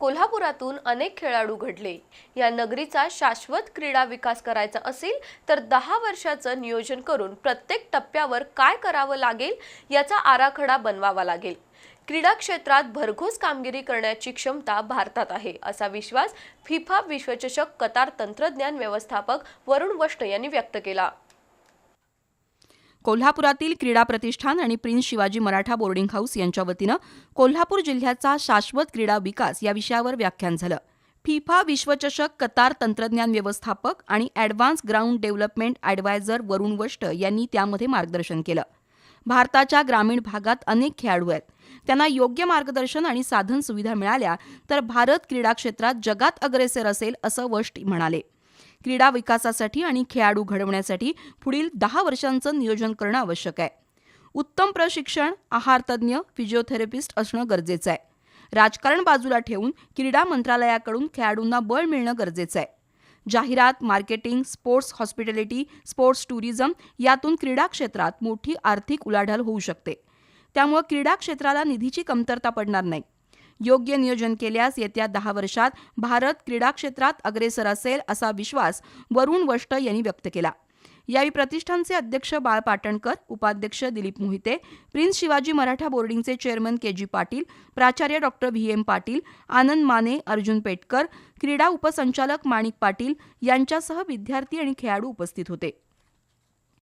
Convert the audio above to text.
कोल्हापुरातून अनेक खेळाडू घडले. या नगरीचा शाश्वत क्रीडा विकास करायचा असेल तर दहा वर्षाचं नियोजन करून प्रत्येक टप्प्यावर काय करावं लागेल याचा आराखडा बनवावा लागेल. क्रीडा क्षेत्रात भरघोस कामगिरी करण्याची क्षमता भारतात आहे असा विश्वास फिफा विश्वचषक कतार तंत्रज्ञान व्यवस्थापक वरुण वष्ट यांनी व्यक्त केला. कोल्हापुरातील क्रीडा प्रतिष्ठान आणि prince Shivaji Maratha boarding house यांच्या वतीनं कोल्हापूर जिल्ह्याचा शाश्वत क्रीडा विकास या विषयावर व्याख्यान झालं. फिफा विश्वचषक कतार तंत्रज्ञान व्यवस्थापक आणि advance ground development adviser Varun वष्ट यांनी त्यामध्ये मार्गदर्शन केलं. भारताच्या ग्रामीण भागात अनेक खेळाडू आहेत. त्यांना योग्य मार्गदर्शन आणि साधन सुविधा मिळाल्या तर भारत क्रीडा क्षेत्रात जगात अग्रेसर असेल असं वष्ट म्हणाले. क्रीडा विकासासाठी आणि खेळाडू घडवण्यासाठी पुढील दहा वर्षांचं नियोजन करणं आवश्यक आहे. उत्तम प्रशिक्षण आहारतज्ज्ञ फिजिओथेरपिस्ट असणं गरजेचं आहे. राजकारण बाजूला ठेवून क्रीडा मंत्रालयाकडून खेळाडूंना बळ मिळणं गरजेचं आहे. जाहिरात marketing sports hospitality sports tourism यातून क्रीडा क्षेत्रात मोठी आर्थिक उलाढाल होऊ शकते. त्यामुळे क्रीडा क्षेत्राला निधीची कमतरता पडणार नाही. योग्य नियोजन केल्यास येत्या दहा वर्षात भारत क्रीडा क्षेत्रात अग्रेसर असेल असा विश्वास वरुण वष्ट यांनी व्यक्त केला. यावेळी प्रतिष्ठानचे अध्यक्ष बाळ पाटणकर उपाध्यक्ष दिलीप मोहिते प्रिन्स शिवाजी मराठा बोर्डिंगचे चेअरमन के जी पाटील प्राचार्य doctor V M Patil Anand Mane Arjun Petkar क्रीडा उपसंचालक माणिक पाटील यांच्यासह विद्यार्थी आणि खेळाडू उपस्थित होते.